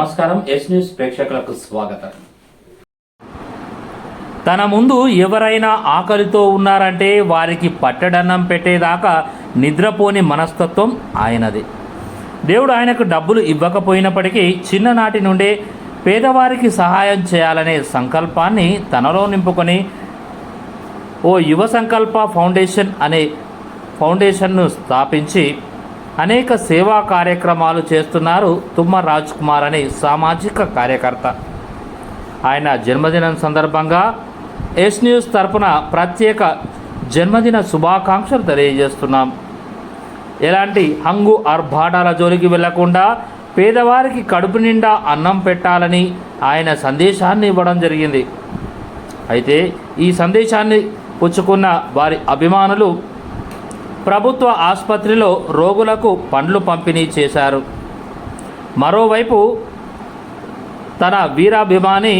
నమస్కారం yes news ప్రేక్షకులకు స్వాగతం. తన ముందు ఎవరైనా ఆకలితో ఉన్నారంటే వారికి పట్టడన్నం పెట్టేదాకా నిద్రపోని మనస్తత్వం ఆయనది. దేవుడు ఆయనకు డబ్బులు ఇవ్వకపోయినప్పటికీ చిన్ననాటి నుండే పేదవారికి సహాయం చేయాలనే సంకల్పాన్ని తనలో నింపుకొని ఓ యువ సంకల్ప ఫౌండేషన్ అనే ఫౌండేషన్ను స్థాపించి అనేక సేవా కార్యక్రమాలు చేస్తున్నారు తుమ్మ రాజ్ కుమార్ అనే సామాజిక కార్యకర్త. ఆయన జన్మదినం సందర్భంగా ఎస్ న్యూస్ తరపున ప్రత్యేక జన్మదిన శుభాకాంక్షలు తెలియజేస్తున్నాం. ఎలాంటి హంగు ఆర్భాటాల జోలికి వెళ్ళకుండా పేదవారికి కడుపు నిండా అన్నం పెట్టాలని ఆయన సందేశాన్ని ఇవ్వడం జరిగింది. అయితే ఈ సందేశాన్ని పుచ్చుకున్న వారి అభిమానులు ప్రభుత్వ ఆసుపత్రిలో రోగులకు పండ్లు పంపిణీ చేశారు. మరోవైపు తన వీరాభిమాని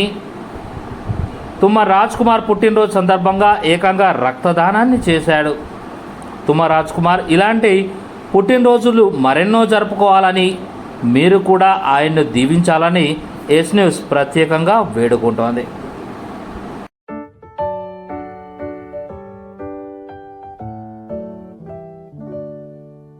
తుమ్మ రాజ్ కుమార్ పుట్టినరోజు సందర్భంగా ఏకంగా రక్తదానాన్ని చేశాడు. తుమ్మ రాజ్ కుమార్ ఇలాంటి పుట్టినరోజులు మరెన్నో జరుపుకోవాలని మీరు కూడా ఆయన్ను దీవించాలని ఎస్ న్యూస్ ప్రత్యేకంగా వేడుకుంటోంది.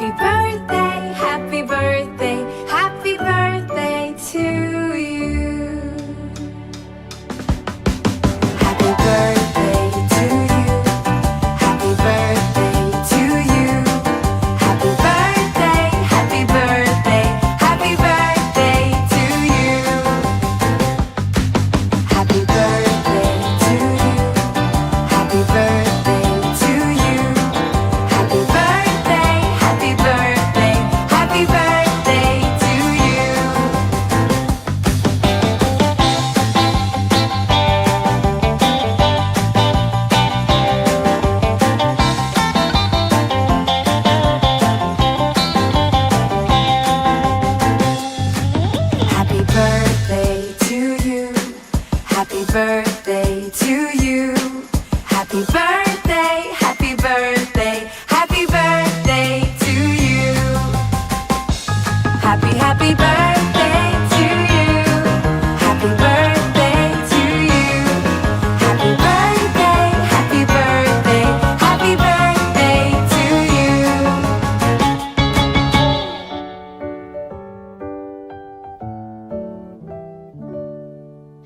Happy birthday,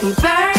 Happy birthday